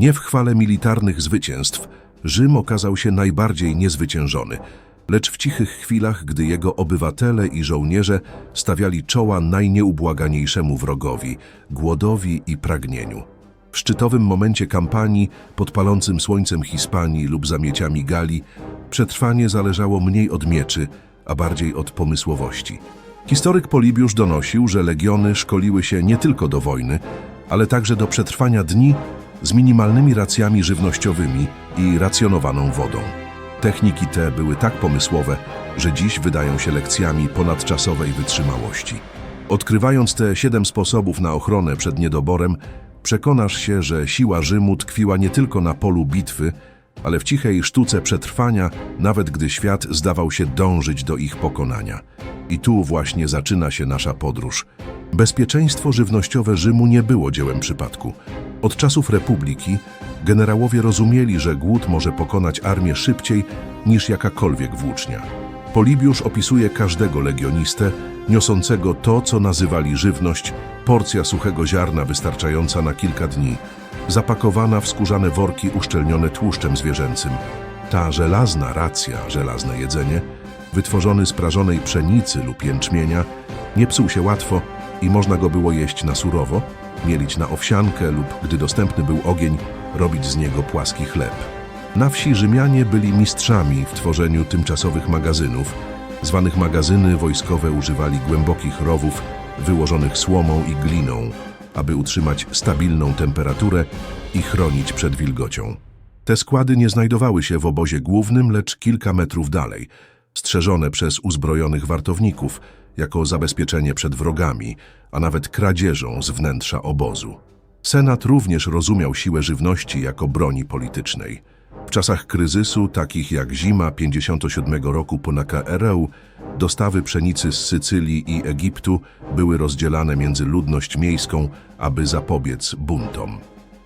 Nie w chwale militarnych zwycięstw Rzym okazał się najbardziej niezwyciężony, lecz w cichych chwilach, gdy jego obywatele i żołnierze stawiali czoła najnieubłaganiejszemu wrogowi, głodowi i pragnieniu. W szczytowym momencie kampanii, pod palącym słońcem Hiszpanii lub zamieciami Galii, przetrwanie zależało mniej od mieczy, a bardziej od pomysłowości. Historyk Polibiusz donosił, że legiony szkoliły się nie tylko do wojny, ale także do przetrwania dni z minimalnymi racjami żywnościowymi i racjonowaną wodą. Techniki te były tak pomysłowe, że dziś wydają się lekcjami ponadczasowej wytrzymałości. Odkrywając te siedem sposobów na ochronę przed niedoborem, przekonasz się, że siła Rzymu tkwiła nie tylko na polu bitwy, ale w cichej sztuce przetrwania, nawet gdy świat zdawał się dążyć do ich pokonania. I tu właśnie zaczyna się nasza podróż. Bezpieczeństwo żywnościowe Rzymu nie było dziełem przypadku. Od czasów Republiki generałowie rozumieli, że głód może pokonać armię szybciej niż jakakolwiek włócznia. Polibiusz opisuje każdego legionistę, niosącego to, co nazywali żywność, porcja suchego ziarna wystarczająca na kilka dni, zapakowana w skórzane worki uszczelnione tłuszczem zwierzęcym. Ta żelazna racja, żelazne jedzenie, wytworzony z prażonej pszenicy lub jęczmienia, nie psuł się łatwo i można go było jeść na surowo, mielić na owsiankę lub, gdy dostępny był ogień, robić z niego płaski chleb. Na wsi Rzymianie byli mistrzami w tworzeniu tymczasowych magazynów. Zwanych magazyny wojskowe używali głębokich rowów wyłożonych słomą i gliną, aby utrzymać stabilną temperaturę i chronić przed wilgocią. Te składy nie znajdowały się w obozie głównym, lecz kilka metrów dalej, strzeżone przez uzbrojonych wartowników, jako zabezpieczenie przed wrogami, a nawet kradzieżą z wnętrza obozu. Senat również rozumiał siłę żywności jako broni politycznej. W czasach kryzysu, takich jak zima 57 roku po KRU, dostawy pszenicy z Sycylii i Egiptu były rozdzielane między ludność miejską, aby zapobiec buntom.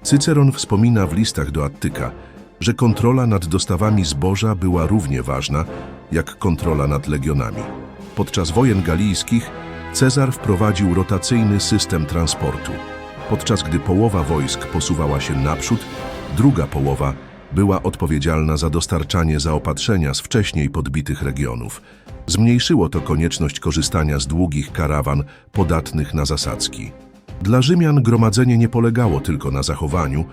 Cyceron wspomina w listach do Attyka, że kontrola nad dostawami zboża była równie ważna jak kontrola nad legionami. Podczas wojen galijskich Cezar wprowadził rotacyjny system transportu. Podczas gdy połowa wojsk posuwała się naprzód, druga połowa była odpowiedzialna za dostarczanie zaopatrzenia z wcześniej podbitych regionów. Zmniejszyło to konieczność korzystania z długich karawan podatnych na zasadzki. Dla Rzymian gromadzenie nie polegało tylko na zachowaniu,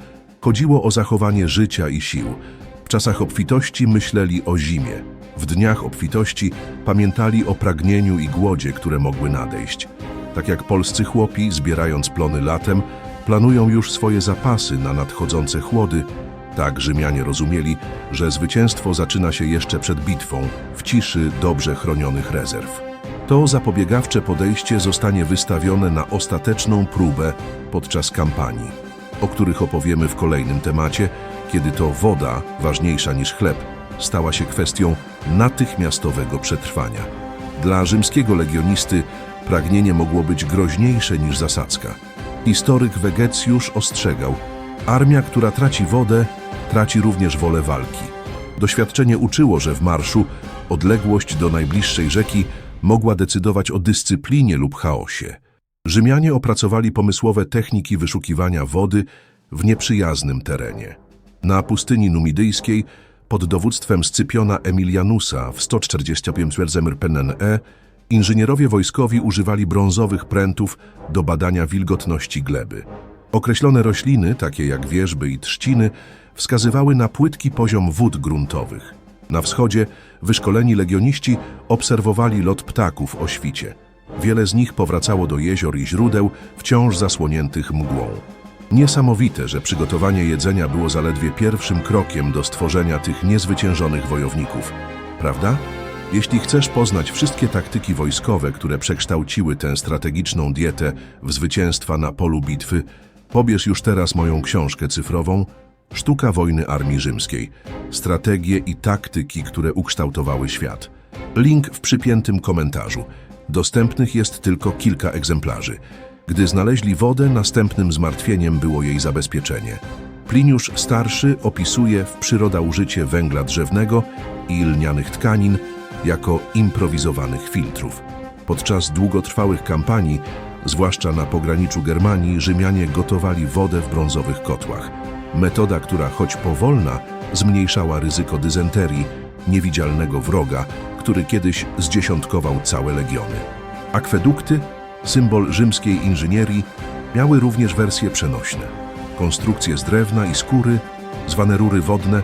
chodziło o zachowanie życia i sił. W czasach obfitości myśleli o zimie. W dniach obfitości pamiętali o pragnieniu i głodzie, które mogły nadejść. Tak jak polscy chłopi, zbierając plony latem, planują już swoje zapasy na nadchodzące chłody, tak Rzymianie rozumieli, że zwycięstwo zaczyna się jeszcze przed bitwą, w ciszy dobrze chronionych rezerw. To zapobiegawcze podejście zostanie wystawione na ostateczną próbę podczas kampanii, o których opowiemy w kolejnym temacie, kiedy to woda, ważniejsza niż chleb, stała się kwestią natychmiastowego przetrwania. Dla rzymskiego legionisty pragnienie mogło być groźniejsze niż zasadzka. Historyk Wegecjusz ostrzegał, armia, która traci wodę, traci również wolę walki. Doświadczenie uczyło, że w marszu odległość do najbliższej rzeki mogła decydować o dyscyplinie lub chaosie. Rzymianie opracowali pomysłowe techniki wyszukiwania wody w nieprzyjaznym terenie. Na pustyni numidyjskiej pod dowództwem Scypiona Emilianusa w 145 PNE inżynierowie wojskowi używali brązowych prętów do badania wilgotności gleby. Określone rośliny, takie jak wierzby i trzciny, wskazywały na płytki poziom wód gruntowych. Na wschodzie wyszkoleni legioniści obserwowali lot ptaków o świcie. Wiele z nich powracało do jezior i źródeł, wciąż zasłoniętych mgłą. Niesamowite, że przygotowanie jedzenia było zaledwie pierwszym krokiem do stworzenia tych niezwyciężonych wojowników. Prawda? Jeśli chcesz poznać wszystkie taktyki wojskowe, które przekształciły tę strategiczną dietę w zwycięstwa na polu bitwy, pobierz już teraz moją książkę cyfrową Sztuka wojny armii rzymskiej. Strategie i taktyki, które ukształtowały świat. Link w przypiętym komentarzu. Dostępnych jest tylko kilka egzemplarzy. Gdy znaleźli wodę, następnym zmartwieniem było jej zabezpieczenie. Pliniusz Starszy opisuje w przyroda użycie węgla drzewnego i lnianych tkanin jako improwizowanych filtrów. Podczas długotrwałych kampanii, zwłaszcza na pograniczu Germanii, Rzymianie gotowali wodę w brązowych kotłach. Metoda, która choć powolna, zmniejszała ryzyko dysenterii, niewidzialnego wroga, który kiedyś zdziesiątkował całe legiony. Akwedukty, symbol rzymskiej inżynierii, miały również wersje przenośne. Konstrukcje z drewna i skóry, zwane rury wodne,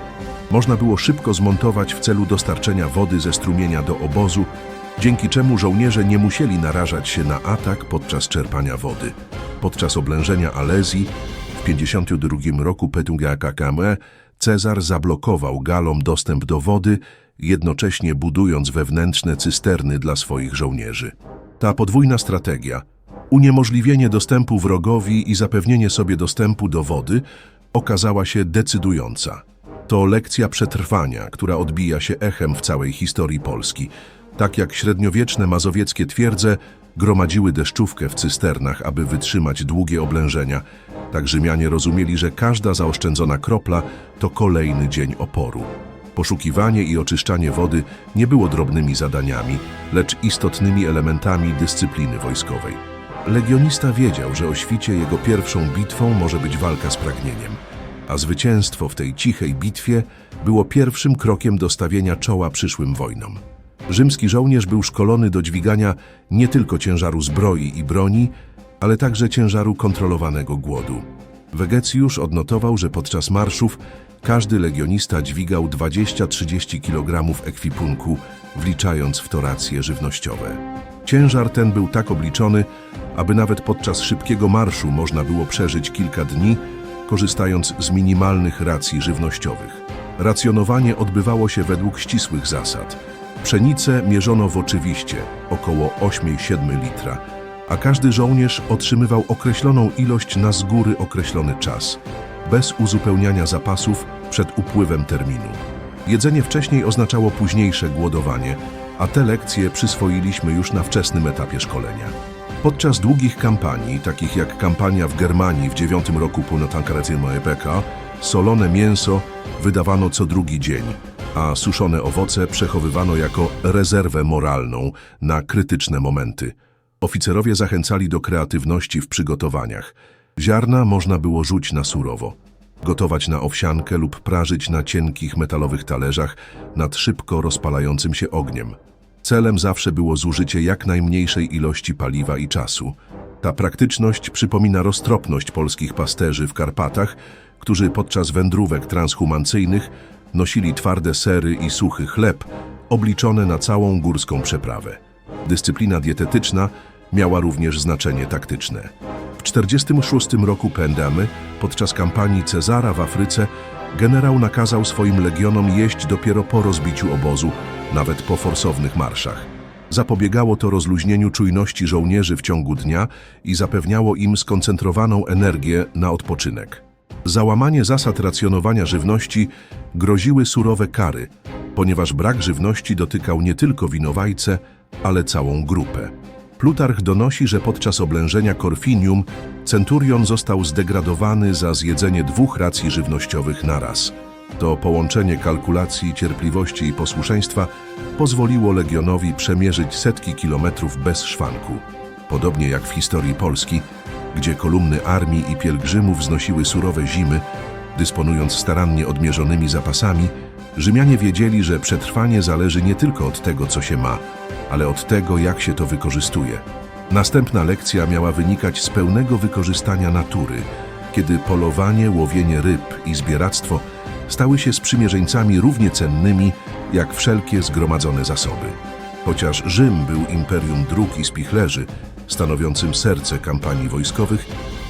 można było szybko zmontować w celu dostarczenia wody ze strumienia do obozu, dzięki czemu żołnierze nie musieli narażać się na atak podczas czerpania wody. Podczas oblężenia Alezji w 52 roku Petunga Kakame Cezar zablokował Galom dostęp do wody, jednocześnie budując wewnętrzne cysterny dla swoich żołnierzy. Ta podwójna strategia, uniemożliwienie dostępu wrogowi i zapewnienie sobie dostępu do wody, okazała się decydująca. To lekcja przetrwania, która odbija się echem w całej historii Polski. Tak jak średniowieczne mazowieckie twierdze gromadziły deszczówkę w cysternach, aby wytrzymać długie oblężenia, tak Rzymianie rozumieli, że każda zaoszczędzona kropla to kolejny dzień oporu. Poszukiwanie i oczyszczanie wody nie było drobnymi zadaniami, lecz istotnymi elementami dyscypliny wojskowej. Legionista wiedział, że o świcie jego pierwszą bitwą może być walka z pragnieniem, a zwycięstwo w tej cichej bitwie było pierwszym krokiem do stawienia czoła przyszłym wojnom. Rzymski żołnierz był szkolony do dźwigania nie tylko ciężaru zbroi i broni, ale także ciężaru kontrolowanego głodu. Wegecjusz odnotował, że podczas marszów każdy legionista dźwigał 20-30 kg ekwipunku, wliczając w to racje żywnościowe. Ciężar ten był tak obliczony, aby nawet podczas szybkiego marszu można było przeżyć kilka dni, korzystając z minimalnych racji żywnościowych. Racjonowanie odbywało się według ścisłych zasad. Pszenicę mierzono w oczywiście, około 8-7 litra, a każdy żołnierz otrzymywał określoną ilość na z góry określony czas, bez uzupełniania zapasów przed upływem terminu. Jedzenie wcześniej oznaczało późniejsze głodowanie, a te lekcje przyswoiliśmy już na wczesnym etapie szkolenia. Podczas długich kampanii, takich jak kampania w Germanii w dziewiątym roku półnotankarecjemu Ebeka, solone mięso wydawano co drugi dzień, a suszone owoce przechowywano jako rezerwę moralną na krytyczne momenty. Oficerowie zachęcali do kreatywności w przygotowaniach. Ziarna można było rzuć na surowo, gotować na owsiankę lub prażyć na cienkich metalowych talerzach nad szybko rozpalającym się ogniem. Celem zawsze było zużycie jak najmniejszej ilości paliwa i czasu. Ta praktyczność przypomina roztropność polskich pasterzy w Karpatach, którzy podczas wędrówek transhumancyjnych nosili twarde sery i suchy chleb, obliczone na całą górską przeprawę. Dyscyplina dietetyczna miała również znaczenie taktyczne. W 46 roku Pendamy, podczas kampanii Cezara w Afryce, generał nakazał swoim legionom jeść dopiero po rozbiciu obozu, nawet po forsownych marszach. Zapobiegało to rozluźnieniu czujności żołnierzy w ciągu dnia i zapewniało im skoncentrowaną energię na odpoczynek. Załamanie zasad racjonowania żywności groziły surowe kary, ponieważ brak żywności dotykał nie tylko winowajcę, ale całą grupę. Plutarch donosi, że podczas oblężenia Korfinium centurion został zdegradowany za zjedzenie dwóch racji żywnościowych naraz. To połączenie kalkulacji, cierpliwości i posłuszeństwa pozwoliło legionowi przemierzyć setki kilometrów bez szwanku. Podobnie jak w historii Polski, gdzie kolumny armii i pielgrzymów znosiły surowe zimy, dysponując starannie odmierzonymi zapasami, Rzymianie wiedzieli, że przetrwanie zależy nie tylko od tego, co się ma, ale od tego, jak się to wykorzystuje. Następna lekcja miała wynikać z pełnego wykorzystania natury, kiedy polowanie, łowienie ryb i zbieractwo stały się sprzymierzeńcami równie cennymi jak wszelkie zgromadzone zasoby. Chociaż Rzym był imperium dróg i spichlerzy, stanowiącym serce kampanii wojskowych,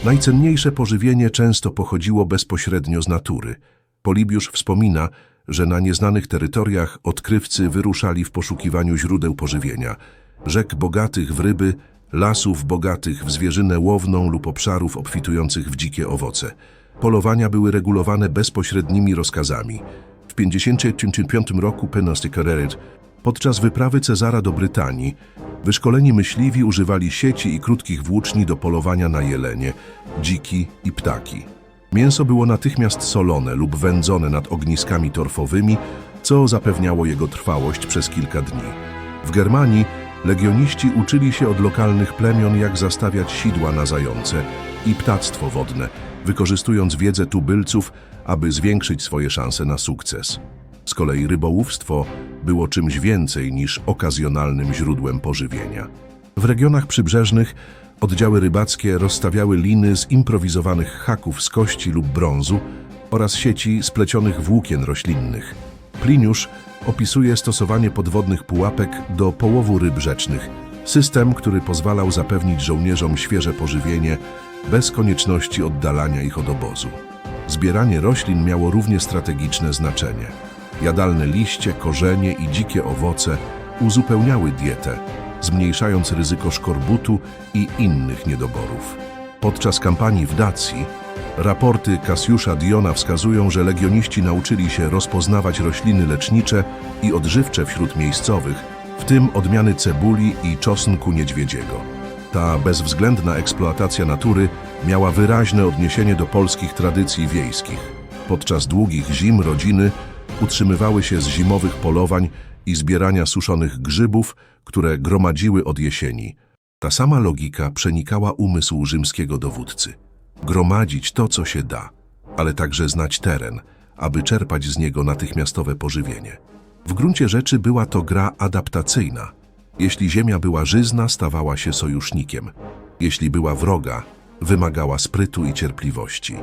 najcenniejsze pożywienie często pochodziło bezpośrednio z natury. Polibiusz wspomina, że na nieznanych terytoriach odkrywcy wyruszali w poszukiwaniu źródeł pożywienia, rzek bogatych w ryby, lasów bogatych w zwierzynę łowną lub obszarów obfitujących w dzikie owoce. Polowania były regulowane bezpośrednimi rozkazami. W 55 roku Penasty podczas wyprawy Cezara do Brytanii, wyszkoleni myśliwi używali sieci i krótkich włóczni do polowania na jelenie, dziki i ptaki. Mięso było natychmiast solone lub wędzone nad ogniskami torfowymi, co zapewniało jego trwałość przez kilka dni. W Germanii legioniści uczyli się od lokalnych plemion, jak zastawiać sidła na zające i ptactwo wodne, wykorzystując wiedzę tubylców aby zwiększyć swoje szanse na sukces. Z kolei rybołówstwo było czymś więcej niż okazjonalnym źródłem pożywienia. W regionach przybrzeżnych oddziały rybackie rozstawiały liny z improwizowanych haków z kości lub brązu oraz sieci splecionych włókien roślinnych. Pliniusz opisuje stosowanie podwodnych pułapek do połowu ryb rzecznych, system, który pozwalał zapewnić żołnierzom świeże pożywienie bez konieczności oddalania ich od obozu. Zbieranie roślin miało równie strategiczne znaczenie. Jadalne liście, korzenie i dzikie owoce uzupełniały dietę, zmniejszając ryzyko szkorbutu i innych niedoborów. Podczas kampanii w Dacji raporty Cassiusza Diona wskazują, że legioniści nauczyli się rozpoznawać rośliny lecznicze i odżywcze wśród miejscowych, w tym odmiany cebuli i czosnku niedźwiedziego. Ta bezwzględna eksploatacja natury miała wyraźne odniesienie do polskich tradycji wiejskich. Podczas długich zim rodziny utrzymywały się z zimowych polowań i zbierania suszonych grzybów, które gromadziły od jesieni. Ta sama logika przenikała umysł rzymskiego dowódcy. Gromadzić to, co się da, ale także znać teren, aby czerpać z niego natychmiastowe pożywienie. W gruncie rzeczy była to gra adaptacyjna. Jeśli ziemia była żyzna, stawała się sojusznikiem. Jeśli była wroga, wymagała sprytu i cierpliwości.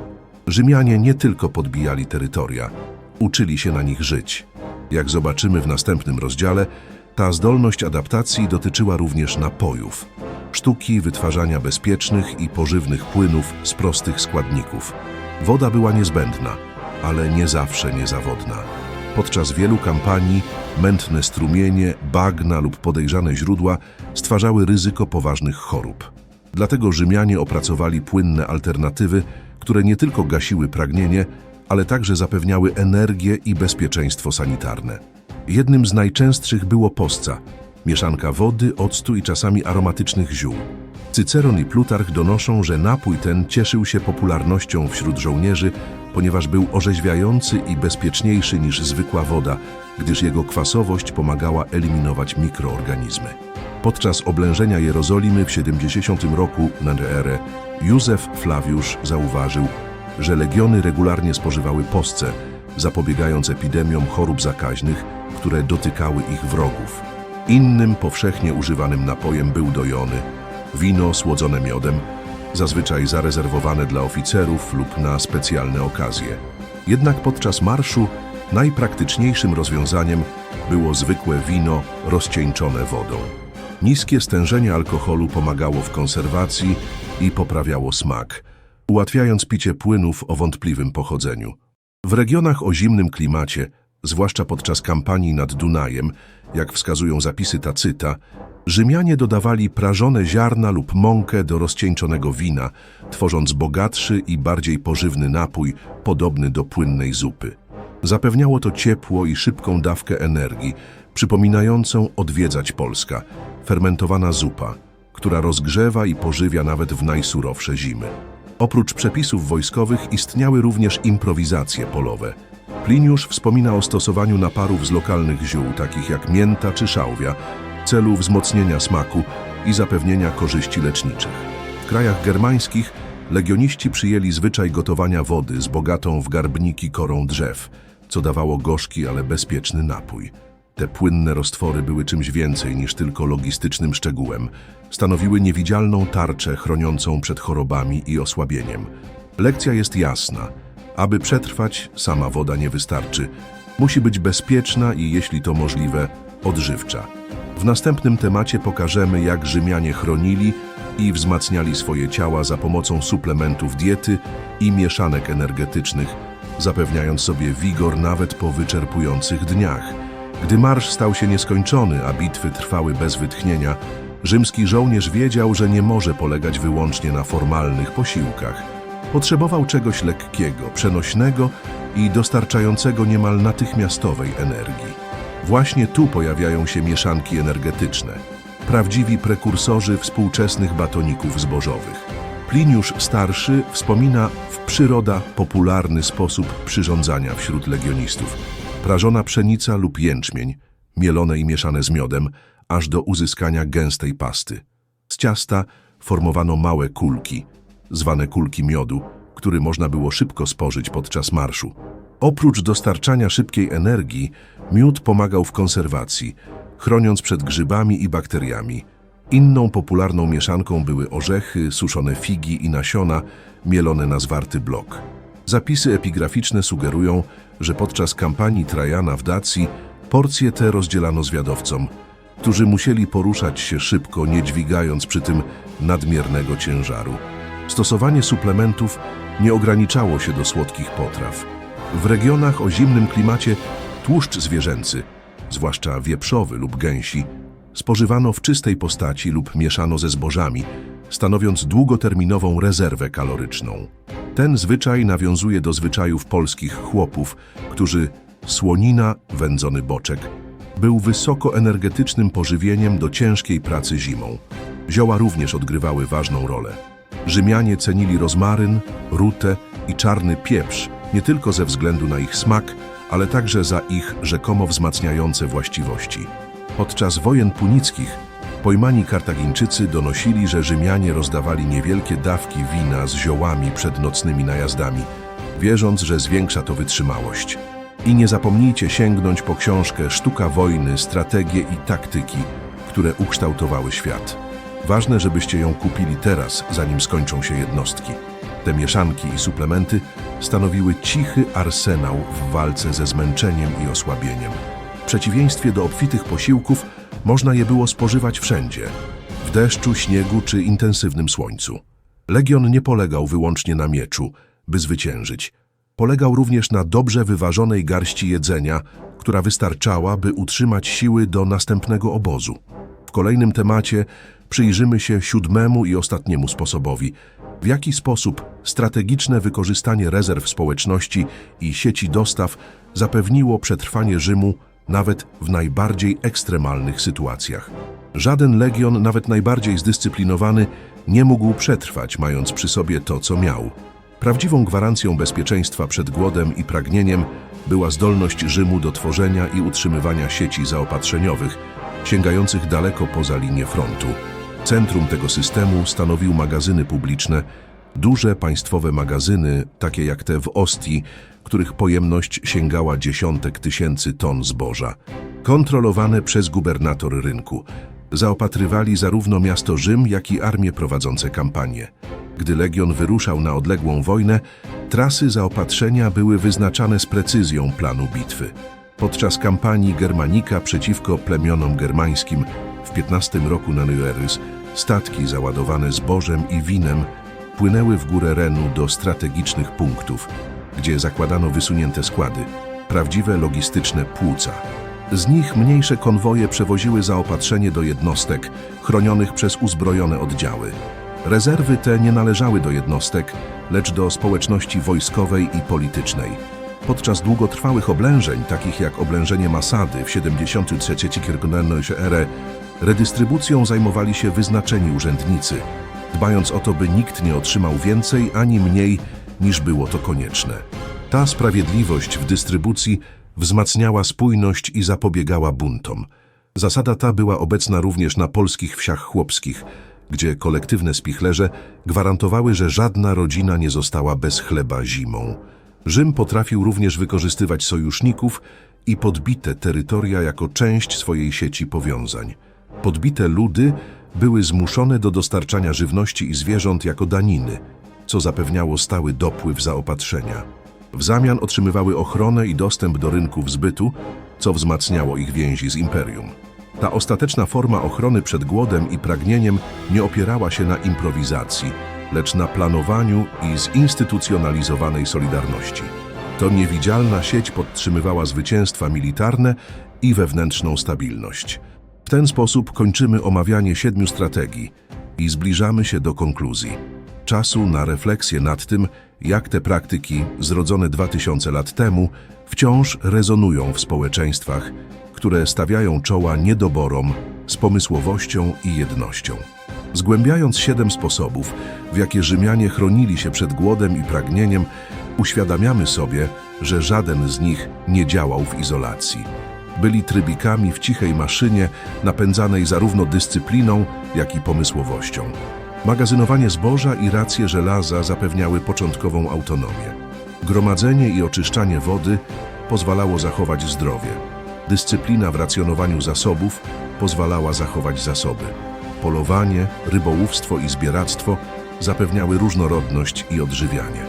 Rzymianie nie tylko podbijali terytoria, uczyli się na nich żyć. Jak zobaczymy w następnym rozdziale, ta zdolność adaptacji dotyczyła również napojów, sztuki wytwarzania bezpiecznych i pożywnych płynów z prostych składników. Woda była niezbędna, ale nie zawsze niezawodna. Podczas wielu kampanii mętne strumienie, bagna lub podejrzane źródła stwarzały ryzyko poważnych chorób. Dlatego Rzymianie opracowali płynne alternatywy, które nie tylko gasiły pragnienie, ale także zapewniały energię i bezpieczeństwo sanitarne. Jednym z najczęstszych było posca, mieszanka wody, octu i czasami aromatycznych ziół. Cyceron i Plutarch donoszą, że napój ten cieszył się popularnością wśród żołnierzy, ponieważ był orzeźwiający i bezpieczniejszy niż zwykła woda, gdyż jego kwasowość pomagała eliminować mikroorganizmy. Podczas oblężenia Jerozolimy w 70 roku na erę Józef Flawiusz zauważył, że legiony regularnie spożywały posce, zapobiegając epidemiom chorób zakaźnych, które dotykały ich wrogów. Innym powszechnie używanym napojem był dojony, wino słodzone miodem, zazwyczaj zarezerwowane dla oficerów lub na specjalne okazje. Jednak podczas marszu najpraktyczniejszym rozwiązaniem było zwykłe wino rozcieńczone wodą. Niskie stężenie alkoholu pomagało w konserwacji i poprawiało smak, ułatwiając picie płynów o wątpliwym pochodzeniu. W regionach o zimnym klimacie, zwłaszcza podczas kampanii nad Dunajem, jak wskazują zapisy Tacyta, Rzymianie dodawali prażone ziarna lub mąkę do rozcieńczonego wina, tworząc bogatszy i bardziej pożywny napój, podobny do płynnej zupy. Zapewniało to ciepło i szybką dawkę energii, przypominającą odwiedzać Polska, fermentowana zupa, która rozgrzewa i pożywia nawet w najsurowsze zimy. Oprócz przepisów wojskowych istniały również improwizacje polowe. Pliniusz wspomina o stosowaniu naparów z lokalnych ziół, takich jak mięta czy szałwia, w celu wzmocnienia smaku i zapewnienia korzyści leczniczych. W krajach germańskich legioniści przyjęli zwyczaj gotowania wody z bogatą w garbniki korą drzew, co dawało gorzki, ale bezpieczny napój. Te płynne roztwory były czymś więcej niż tylko logistycznym szczegółem. Stanowiły niewidzialną tarczę chroniącą przed chorobami i osłabieniem. Lekcja jest jasna. Aby przetrwać, sama woda nie wystarczy. Musi być bezpieczna i, jeśli to możliwe, odżywcza. W następnym temacie pokażemy, jak Rzymianie chronili i wzmacniali swoje ciała za pomocą suplementów diety i mieszanek energetycznych, zapewniając sobie wigor nawet po wyczerpujących dniach. Gdy marsz stał się nieskończony, a bitwy trwały bez wytchnienia, rzymski żołnierz wiedział, że nie może polegać wyłącznie na formalnych posiłkach. Potrzebował czegoś lekkiego, przenośnego i dostarczającego niemal natychmiastowej energii. Właśnie tu pojawiają się mieszanki energetyczne, prawdziwi prekursorzy współczesnych batoników zbożowych. Pliniusz Starszy wspomina w przyroda popularny sposób przyrządzania wśród legionistów. Prażona pszenica lub jęczmień, mielone i mieszane z miodem, aż do uzyskania gęstej pasty. Z ciasta formowano małe kulki, zwane kulki miodu, który można było szybko spożyć podczas marszu. Oprócz dostarczania szybkiej energii, miód pomagał w konserwacji, chroniąc przed grzybami i bakteriami. Inną popularną mieszanką były orzechy, suszone figi i nasiona, mielone na zwarty blok. Zapisy epigraficzne sugerują, że podczas kampanii Trajana w Dacji porcje te rozdzielano zwiadowcom, którzy musieli poruszać się szybko, nie dźwigając przy tym nadmiernego ciężaru. Stosowanie suplementów nie ograniczało się do słodkich potraw. W regionach o zimnym klimacie tłuszcz zwierzęcy, zwłaszcza wieprzowy lub gęsi, spożywano w czystej postaci lub mieszano ze zbożami, stanowiąc długoterminową rezerwę kaloryczną. Ten zwyczaj nawiązuje do zwyczajów polskich chłopów, którzy słonina, wędzony boczek, był wysokoenergetycznym pożywieniem do ciężkiej pracy zimą. Zioła również odgrywały ważną rolę. Rzymianie cenili rozmaryn, rutę i czarny pieprz nie tylko ze względu na ich smak, ale także za ich rzekomo wzmacniające właściwości. Podczas wojen punickich pojmani Kartagińczycy donosili, że Rzymianie rozdawali niewielkie dawki wina z ziołami przed nocnymi najazdami, wierząc, że zwiększa to wytrzymałość. I nie zapomnijcie sięgnąć po książkę Sztuka wojny, strategie i taktyki, które ukształtowały świat. Ważne, żebyście ją kupili teraz, zanim skończą się jednostki. Te mieszanki i suplementy stanowiły cichy arsenał w walce ze zmęczeniem i osłabieniem. W przeciwieństwie do obfitych posiłków, można je było spożywać wszędzie w deszczu, śniegu czy intensywnym słońcu. Legion nie polegał wyłącznie na mieczu, by zwyciężyć. Polegał również na dobrze wyważonej garści jedzenia, która wystarczała, by utrzymać siły do następnego obozu. W kolejnym temacie przyjrzymy się siódmemu i ostatniemu sposobowi, w jaki sposób strategiczne wykorzystanie rezerw społeczności i sieci dostaw zapewniło przetrwanie Rzymu nawet w najbardziej ekstremalnych sytuacjach. Żaden legion, nawet najbardziej zdyscyplinowany, nie mógł przetrwać, mając przy sobie to, co miał. Prawdziwą gwarancją bezpieczeństwa przed głodem i pragnieniem była zdolność Rzymu do tworzenia i utrzymywania sieci zaopatrzeniowych, sięgających daleko poza linię frontu. Centrum tego systemu stanowił magazyny publiczne, duże państwowe magazyny, takie jak te w Ostii, których pojemność sięgała dziesiątek tysięcy ton zboża. Kontrolowane przez gubernator rynku, zaopatrywali zarówno miasto Rzym, jak i armie prowadzące kampanię. Gdy legion wyruszał na odległą wojnę, trasy zaopatrzenia były wyznaczane z precyzją planu bitwy. Podczas kampanii Germanika przeciwko plemionom germańskim w 15 roku na Nuerys statki załadowane zbożem i winem płynęły w górę Renu do strategicznych punktów, gdzie zakładano wysunięte składy, prawdziwe logistyczne płuca. Z nich mniejsze konwoje przewoziły zaopatrzenie do jednostek chronionych przez uzbrojone oddziały. Rezerwy te nie należały do jednostek, lecz do społeczności wojskowej i politycznej. Podczas długotrwałych oblężeń, takich jak oblężenie Masady w 73 erę, redystrybucją zajmowali się wyznaczeni urzędnicy, dbając o to, by nikt nie otrzymał więcej ani mniej niż było to konieczne. Ta sprawiedliwość w dystrybucji wzmacniała spójność i zapobiegała buntom. Zasada ta była obecna również na polskich wsiach chłopskich, gdzie kolektywne spichlerze gwarantowały, że żadna rodzina nie została bez chleba zimą. Rzym potrafił również wykorzystywać sojuszników i podbite terytoria jako część swojej sieci powiązań. Podbite ludy były zmuszone do dostarczania żywności i zwierząt jako daniny, co zapewniało stały dopływ zaopatrzenia. W zamian otrzymywały ochronę i dostęp do rynków zbytu, co wzmacniało ich więzi z imperium. Ta ostateczna forma ochrony przed głodem i pragnieniem nie opierała się na improwizacji, lecz na planowaniu i zinstytucjonalizowanej solidarności. To niewidzialna sieć podtrzymywała zwycięstwa militarne i wewnętrzną stabilność. W ten sposób kończymy omawianie siedmiu strategii i zbliżamy się do konkluzji. Czasu na refleksję nad tym, jak te praktyki, zrodzone 2000 lat temu, wciąż rezonują w społeczeństwach, które stawiają czoła niedoborom z pomysłowością i jednością. Zgłębiając siedem sposobów, w jakie Rzymianie chronili się przed głodem i pragnieniem, uświadamiamy sobie, że żaden z nich nie działał w izolacji. Byli trybikami w cichej maszynie, napędzanej zarówno dyscypliną, jak i pomysłowością. Magazynowanie zboża i racje żelaza zapewniały początkową autonomię. Gromadzenie i oczyszczanie wody pozwalało zachować zdrowie. Dyscyplina w racjonowaniu zasobów pozwalała zachować zasoby. Polowanie, rybołówstwo i zbieractwo zapewniały różnorodność i odżywianie.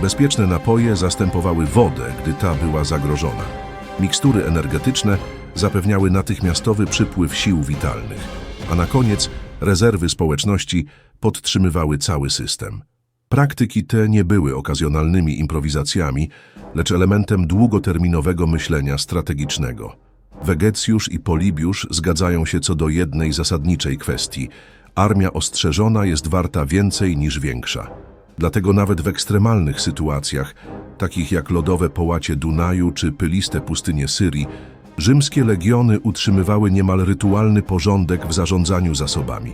Bezpieczne napoje zastępowały wodę, gdy ta była zagrożona. Mikstury energetyczne zapewniały natychmiastowy przypływ sił witalnych, a na koniec rezerwy społeczności podtrzymywały cały system. Praktyki te nie były okazjonalnymi improwizacjami, lecz elementem długoterminowego myślenia strategicznego. Wegecjusz i Polibiusz zgadzają się co do jednej zasadniczej kwestii. Armia ostrzeżona jest warta więcej niż większa. Dlatego nawet w ekstremalnych sytuacjach, takich jak lodowe połacie Dunaju czy pyliste pustynie Syrii, rzymskie legiony utrzymywały niemal rytualny porządek w zarządzaniu zasobami.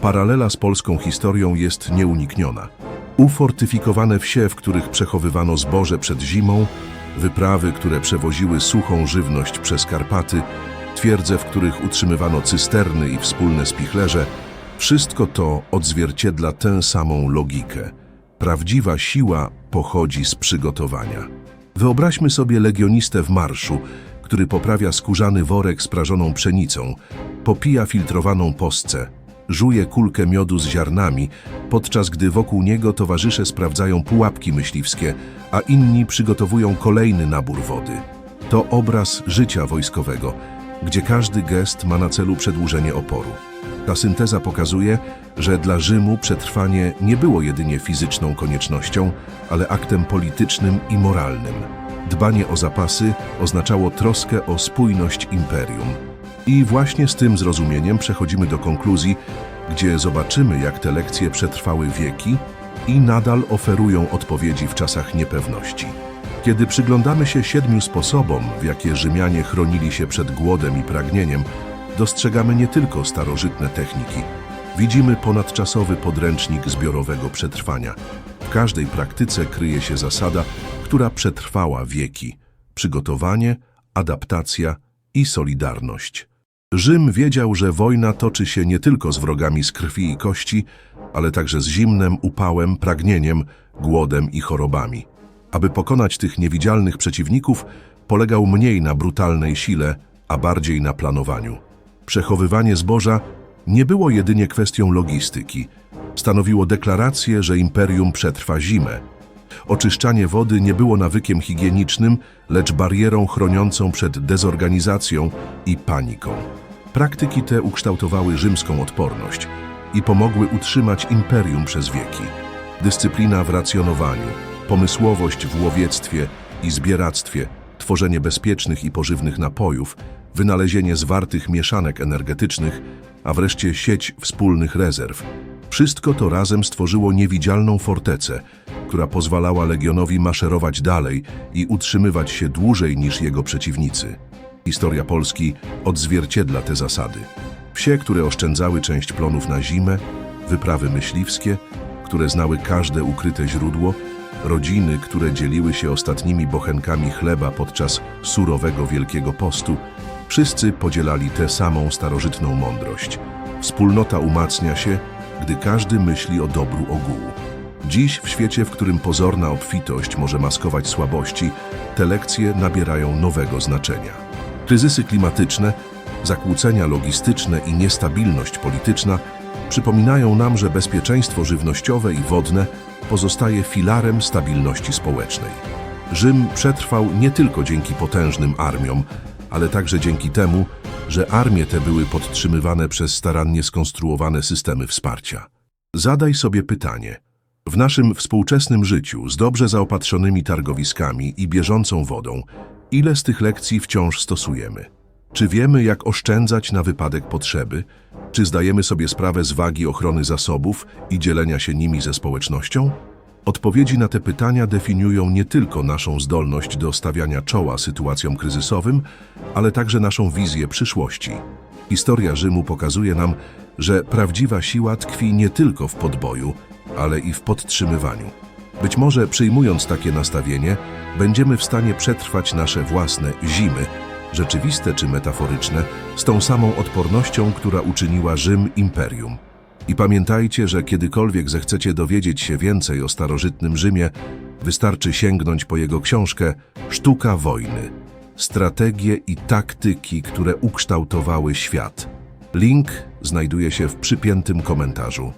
Paralela z polską historią jest nieunikniona. Ufortyfikowane wsie, w których przechowywano zboże przed zimą, wyprawy, które przewoziły suchą żywność przez Karpaty, twierdze, w których utrzymywano cysterny i wspólne spichlerze, wszystko to odzwierciedla tę samą logikę. Prawdziwa siła pochodzi z przygotowania. Wyobraźmy sobie legionistę w marszu, który poprawia skórzany worek z prażoną pszenicą, popija filtrowaną poscę, żuje kulkę miodu z ziarnami, podczas gdy wokół niego towarzysze sprawdzają pułapki myśliwskie, a inni przygotowują kolejny nabór wody. To obraz życia wojskowego, gdzie każdy gest ma na celu przedłużenie oporu. Ta synteza pokazuje, że dla Rzymu przetrwanie nie było jedynie fizyczną koniecznością, ale aktem politycznym i moralnym. Dbanie o zapasy oznaczało troskę o spójność imperium. I właśnie z tym zrozumieniem przechodzimy do konkluzji, gdzie zobaczymy, jak te lekcje przetrwały wieki i nadal oferują odpowiedzi w czasach niepewności. Kiedy przyglądamy się siedmiu sposobom, w jakie Rzymianie chronili się przed głodem i pragnieniem, dostrzegamy nie tylko starożytne techniki. Widzimy ponadczasowy podręcznik zbiorowego przetrwania. W każdej praktyce kryje się zasada, która przetrwała wieki. Przygotowanie, adaptacja i solidarność. Rzym wiedział, że wojna toczy się nie tylko z wrogami z krwi i kości, ale także z zimnem, upałem, pragnieniem, głodem i chorobami. Aby pokonać tych niewidzialnych przeciwników, polegał mniej na brutalnej sile, a bardziej na planowaniu. Przechowywanie zboża nie było jedynie kwestią logistyki. Stanowiło deklarację, że imperium przetrwa zimę. Oczyszczanie wody nie było nawykiem higienicznym, lecz barierą chroniącą przed dezorganizacją i paniką. Praktyki te ukształtowały rzymską odporność i pomogły utrzymać imperium przez wieki. Dyscyplina w racjonowaniu, pomysłowość w łowiectwie i zbieractwie, tworzenie bezpiecznych i pożywnych napojów, wynalezienie zwartych mieszanek energetycznych, a wreszcie sieć wspólnych rezerw. Wszystko to razem stworzyło niewidzialną fortecę, która pozwalała legionowi maszerować dalej i utrzymywać się dłużej niż jego przeciwnicy. Historia Polski odzwierciedla te zasady. Wsie, które oszczędzały część plonów na zimę, wyprawy myśliwskie, które znały każde ukryte źródło, rodziny, które dzieliły się ostatnimi bochenkami chleba podczas surowego Wielkiego Postu, wszyscy podzielali tę samą starożytną mądrość. Wspólnota umacnia się, gdy każdy myśli o dobru ogółu. Dziś, w świecie, w którym pozorna obfitość może maskować słabości, te lekcje nabierają nowego znaczenia. Kryzysy klimatyczne, zakłócenia logistyczne i niestabilność polityczna przypominają nam, że bezpieczeństwo żywnościowe i wodne pozostaje filarem stabilności społecznej. Rzym przetrwał nie tylko dzięki potężnym armiom, ale także dzięki temu, że armie te były podtrzymywane przez starannie skonstruowane systemy wsparcia. Zadaj sobie pytanie. W naszym współczesnym życiu, z dobrze zaopatrzonymi targowiskami i bieżącą wodą, ile z tych lekcji wciąż stosujemy? Czy wiemy, jak oszczędzać na wypadek potrzeby? Czy zdajemy sobie sprawę z wagi ochrony zasobów i dzielenia się nimi ze społecznością? Odpowiedzi na te pytania definiują nie tylko naszą zdolność do stawiania czoła sytuacjom kryzysowym, ale także naszą wizję przyszłości. Historia Rzymu pokazuje nam, że prawdziwa siła tkwi nie tylko w podboju, ale i w podtrzymywaniu. Być może przyjmując takie nastawienie, będziemy w stanie przetrwać nasze własne zimy, rzeczywiste czy metaforyczne, z tą samą odpornością, która uczyniła Rzym imperium. I pamiętajcie, że kiedykolwiek zechcecie dowiedzieć się więcej o starożytnym Rzymie, wystarczy sięgnąć po jego książkę Sztuka wojny. Strategie i taktyki, które ukształtowały świat. Link znajduje się w przypiętym komentarzu.